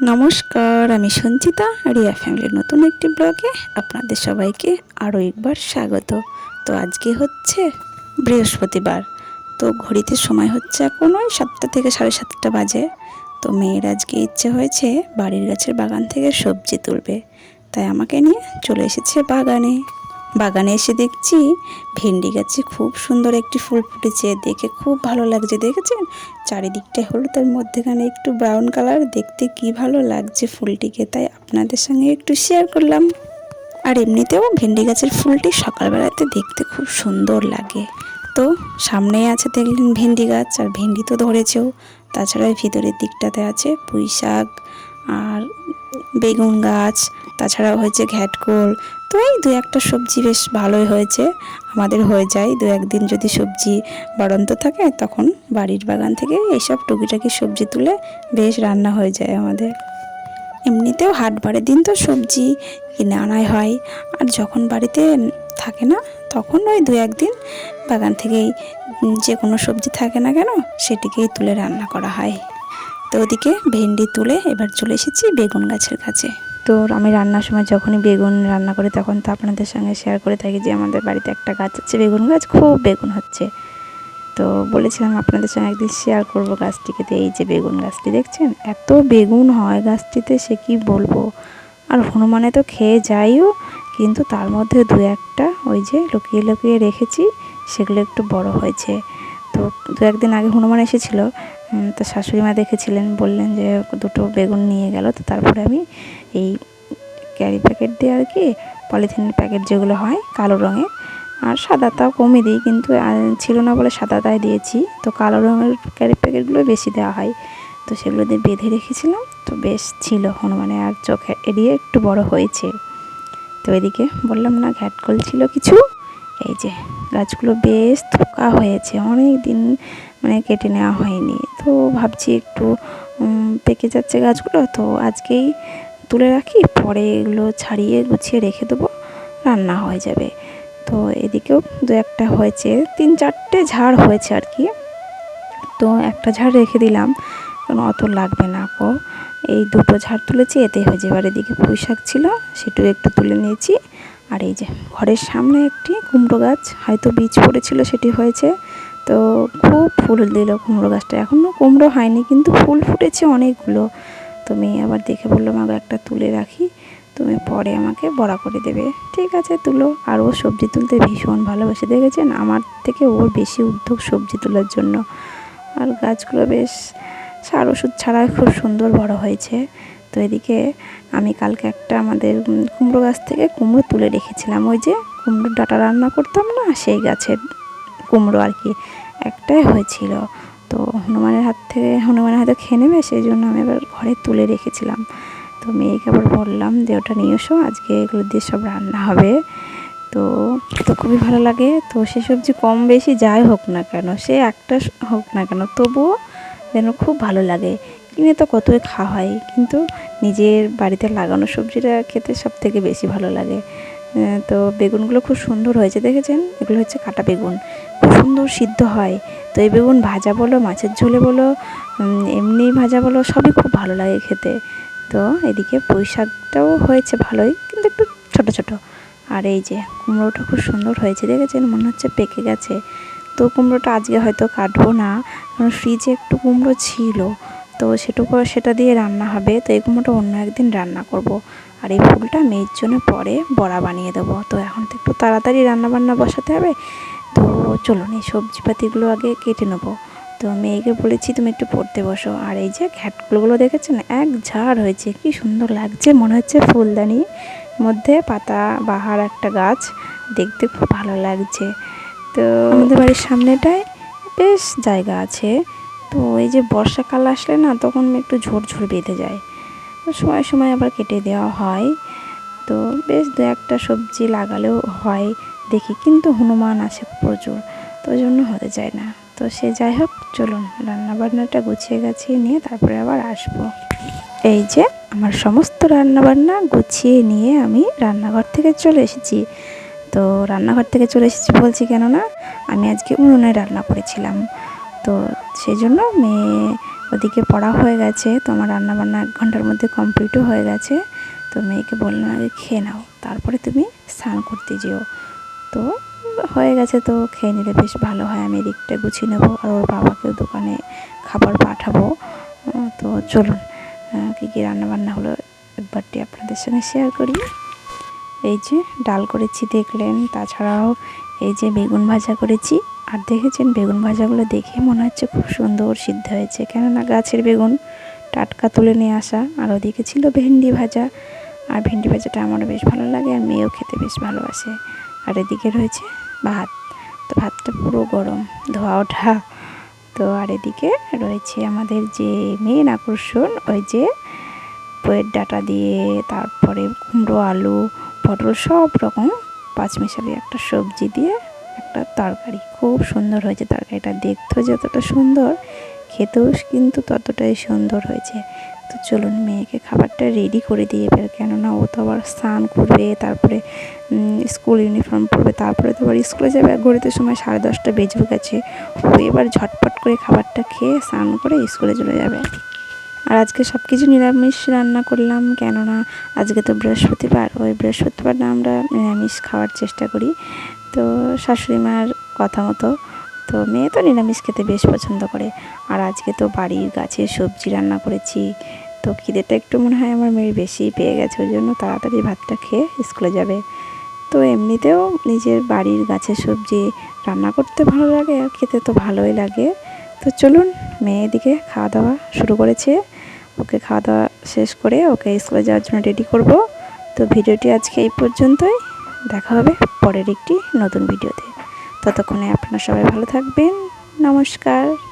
নমস্কার, আমি সঞ্চিতা, রিয়া ফ্যামিলির নতুন একটি ব্লগে আপনাদের সবাইকে আরও একবার স্বাগত। তো আজকে হচ্ছে বৃহস্পতিবার। তো ঘড়িতে সময় হচ্ছে এখন ওই সাতটা থেকে সাড়ে সাতটা বাজে। তো মেয়ের আজকে ইচ্ছে হয়েছে বাড়ির গাছের বাগান থেকে সবজি তুলবে। তাই আমাকে নিয়ে চলে এসেছে বাগানে। বাগানে এসে দেখছি ভেন্ডি গাছে খুব সুন্দর একটি ফুল ফুটেছে। দেখে খুব ভালো লাগছে, দেখেছেন? চারিদিকটা হলুদের মধ্যেখানে একটু ব্রাউন কালার দেখতে কি ভালো লাগছে ফুলটিকে, তাই আপনাদের সঙ্গে একটু শেয়ার করলাম। আর এমনিতেও ভেন্ডি গাছের ফুলটি সকালবেলাতে দেখতে খুব সুন্দর লাগে। তো সামনেই আছে দেখলেন ভেন্ডি গাছ, আর ভেন্ডি তো ধরেছেও। তাছাড়া ভিতরের দিকটাতে আছে পুঁই শাক আর বেগুন গাছ, তাছাড়াও হয়েছে ঘ্যাটকোল। তো এই দু একটা সবজি বেশ ভালোই হয়েছে। আমাদের হয়ে যায় দু একদিন যদি সবজি বাড়ন্ত থাকে, তখন বাড়ির বাগান থেকে এইসব টুকিটাকি সবজি তুলে বেশ রান্না হয়ে যায় আমাদের। এমনিতেও হাট বারের দিন তো সবজি কিনে আনাই হয়। আর যখন বাড়িতে থাকে না, তখন ওই দু একদিন বাগান থেকেই যে কোনো সবজি থাকে না কেন, সেটিকেই তুলে রান্না করা হয়। তো ওদিকে ভেন্ডি তুলে এবার চলে এসেছি বেগুন গাছের কাছে। তো আমি রান্নার সময় যখনই বেগুন রান্না করি তখন তো আপনাদের সঙ্গে শেয়ার করে থাকি যে আমাদের বাড়িতে একটা গাছ আছে, বেগুন গাছ খুব বেগুন হচ্ছে। তো বলেছিলাম আপনাদের সঙ্গে একদিন শেয়ার করব গাছটিকে তো এই যে বেগুন গাছটি দেখছেন? এত বেগুন হয় গাছটিতে, সে কি বলব? আর হনুমানে তো খেয়ে যাইও, কিন্তু তার মধ্যে দু একটা ওই যে লুকিয়ে লুকিয়ে রেখেছি, সেগুলো একটু বড় হয়েছে। তো দু একদিন আগে হনুমান এসেছিল তো শাশুড়ি মা দেখেছিলেন, বললেন যে দুটো বেগুন নিয়ে গেল, তো তারপরে আমি এই ক্যারি প্যাকেট দিয়ে আর কি পলিথিনের প্যাকেট যেগুলো হয় কালো রঙের আর সাদাটাও কমই দিই, কিন্তু ছিল না বলে সাদাটাই দিয়েছি, তো কালো রঙের ক্যারি প্যাকেটগুলো বেশি দেওয়া হয়, তো সেগুলো দিয়ে বেঁধে রেখেছিলাম, তো বেশ ছিল হনুমানে, আর চোখে এড়িয়ে একটু বড় হয়েছে, তো এদিকে বললাম না ঘ্যাটকল ছিল কিছু এই যে গাছগুলো বেশ থোকা হয়েছে অনেক দিন মানে কেটে নেওয়া হয়নি। তো ভাবছি একটু পেকে যাচ্ছে গাছগুলো, তো আজকেই তুলে রাখি, পরে এগুলো ছাড়িয়ে গুছিয়ে রেখে দেবো, রান্না হয়ে যাবে। তো এদিকেও দু একটা হয়েছে, তিন চারটে ঝাড় হয়েছে আর কি। তো একটা ঝাড় রেখে দিলাম, কারণ অত লাগবে না কো। এই দুটো ঝাড় তুলেছি, এতে হয়ে যাবে। আর এদিকে পুঁই শাক ছিল, সেটাও একটু তুলে নিয়েছি। আর এই যে ঘরের সামনে একটি কুমড়ো গাছ, হয়তো বীজ পড়েছিল, সেটি হয়েছে। তো খুব ফুল দিল কুমড়ো গাছটা। এখনও কুমড়ো হয়নি, কিন্তু ফুল ফুটেছে অনেকগুলো। তো মেয়ে আবার দেখে বলল মাগো একটা তুলে রাখি। তুমি পরে আমাকে বড়া করে দেবে। ঠিক আছে, তুলো। আর ও সবজি তুলতে ভীষণ ভালোবাসে। দেখেছেন? আমার থেকে ওর বেশি উদ্যোগ সবজি তোলার জন্য। আর গাছগুলো বেশ, সার ওষুধ ছাড়া খুব সুন্দর বড় হয়েছে। তো এদিকে আমি কালকে একটা আমাদের কুমড়ো গাছ থেকে কুমড়ো তুলে রেখেছিলাম। ওই যে কুমড়োর ডাটা রান্না করতাম না, সেই গাছের কুমড়ো আর কি একটাই হয়েছিল। তো হনুমানের হাত থেকে, হনুমানের হাতে খেয়ে নেবে, সেই জন্য আমি এবার ঘরে তুলে রেখেছিলাম। তো মেয়েকে আবার বললাম যে ওটা নিয়ে এসো, আজকে এগুলো দিয়ে সব রান্না হবে। তো তো খুবই ভালো লাগে। তো সে সবজি কম বেশি যাই হোক না কেন, সে একটা হোক না কেন, তবুও যেন খুব ভালো লাগে। কিনে তো কতই খাওয়া হয় কিন্তু নিজের বাড়িতে লাগানো সবজিটা খেতে সব থেকে বেশি ভালো লাগে। তো বেগুনগুলো খুব সুন্দর হয়েছে, দেখেছেন? এগুলো হচ্ছে কাটা বেগুন। খুব সুন্দর সিদ্ধ হয়। তো এই বেগুন ভাজা বলো, মাছের ঝোলে বলো এমনি ভাজা বলো, সবই খুব ভালো লাগে খেতে। তো এদিকে পুঁই শাকটাও হয়েছে ভালোই, কিন্তু একটু ছোট ছোট। আর এই যে কুমড়োটা খুব সুন্দর হয়েছে, দেখেছেন? মনে হচ্ছে পেকে গেছে। তো কুমড়োটা আজকে হয়তো কাটবো না, কারণ ফ্রিজে একটু কুমড়ো ছিল। তো সেটুকু সেটা দিয়ে রান্না হবে। তো এই অন্য একদিন রান্না করব। আর এই ফুলটা মেয়ের জন্য পরে বড়া বানিয়ে দেবো। তো এখন তো একটু তাড়াতাড়ি রান্না বান্না বসাতে হবে। তো চলুন, এই সবজিপাতিগুলো আগে কেটে নেব। তো মেয়েকে বলেছি, তুমি একটু পড়তে বসো। আর এই যে ঘ্যাটগুলোগুলো দেখেছেন? এক ঝাড় হয়েছে। কি সুন্দর লাগছে। মনে হচ্ছে ফুলদানি মধ্যে পাতা বাহার একটা গাছ। দেখতে খুব ভালো লাগছে। তো আমাদের বাড়ির সামনেটায় বেশ জায়গা আছে। তো এই যে বর্ষাকাল আসলে না, তখন একটু ঝোর ঝোর বেঁধে যায় তো সময় সময় আবার কেটে দেওয়া হয়। তো বেশ দু একটা সবজি লাগালেও হয় দেখি, কিন্তু হনুমান আছে প্রচুর, তো ওই জন্য হতে চায় না। তো সে যাই হোক, চলুন রান্না বান্নাটা গুছিয়ে গাছিয়ে নিয়ে তারপরে আবার আসব। এই যে আমার সমস্ত রান্নাবান্না গুছিয়ে নিয়ে আমি রান্নাঘর থেকে চলে এসেছি। তো রান্নাঘর থেকে চলে এসেছি বলছি কেননা, আমি আজকে উনুনে রান্না করেছিলাম। তো সেই জন্য মেয়ে ওদিকে পড়া হয়ে গেছে, তো আমার রান্নাবান্না এক ঘণ্টার মধ্যে কমপ্লিটও হয়ে গেছে। তো মেয়েকে বললাম, আগে খেয়ে নাও, তারপরে তুমি স্নান করতে যেও। তো হয়ে গেছে, তো খেয়ে নিলে বেশ ভালো হয়, আমি এদিকটা গুছিয়ে নেব আর ওর বাবাকেও দোকানে খাবার পাঠাবো। তো চলুন কী কী রান্নাবান্না হলো একবারটি আপনাদের সঙ্গে শেয়ার করি। এই যে ডাল করেছি, দেখলেন, তাছাড়াও এই যে বেগুন ভাজা করেছি। আর দেখেছেন বেগুন ভাজাগুলো দেখে মনে হচ্ছে খুব সুন্দর সিদ্ধ হয়েছে। কেননা গাছের বেগুন টাটকা তুলে নিয়ে আসা, আর ওদিকে ছিল ভেন্ডি ভাজা। আর ভেন্ডি ভাজাটা আমারও বেশ ভালো লাগে, আর মেয়েও খেতে বেশ ভালোবাসে। আর এদিকে রয়েছে ভাত। তো ভাতটা পুরো গরম, ধোয়া ওঠা। তো আর এদিকে রয়েছে আমাদের যে মেন আকর্ষণ, ওই যে বইয়ের ডাটা দিয়ে, তারপরে কুমড়ো, আলু, পটল, সব রকম পাঁচমিশালি একটা সবজি দিয়ে একটা তরকারি। খুব সুন্দর হয়েছে তরকারিটা। দেখতেও যতটা সুন্দর, খেতেও কিন্তু ততটাই সুন্দর হয়েছে। তো চলুন মেয়েকে খাবারটা রেডি করে দিয়ে ফেল। কেননা ও তো আবার স্নান করবে, তারপরে স্কুল ইউনিফর্ম পরবে, তারপরে তো আবার স্কুলে যাবে। ঘড়িতে সময় সাড়ে দশটা বেজে গেছে। ও এবার ঝটপট করে খাবারটা খেয়ে স্নান করে স্কুলে চলে যাবে। আর আজকে সব কিছু নিরামিষ রান্না করলাম, কেননা আজকে তো বৃহস্পতিবার। ওই বৃহস্পতিবার আমরা নিরামিষ খাওয়ার চেষ্টা করি। তো শাশুড়ি মার কথা মতো, তো মেয়ে তো নিরামিষ খেতে বেশ পছন্দ করে। আর আজকে তো বাড়ির গাছে সবজি রান্না করেছি। তো খিদেটা একটু মনে হয় আমার মেয়ের বেশি পেয়ে গেছে, ওই জন্য তাড়াতাড়ি ভাতটা খেয়ে স্কুলে যাবে। তো এমনিতেও নিজের বাড়ির গাছের সবজি রান্না করতে ভালো লাগে আর খেতে তো ভালোই লাগে। তো চলুন, মেয়ে এদিকে খাওয়া দাওয়া শুরু করেছে। ওকে খাওয়া দাওয়া শেষ করে ওকে স্কুলে যাওয়ার জন্য রেডি করব। তো ভিডিওটি আজকে এই পর্যন্তই। দেখা হবে পরের একটি নতুন ভিডিওতে। ততক্ষণে আপনারা সবাই ভালো থাকবেন। নমস্কার।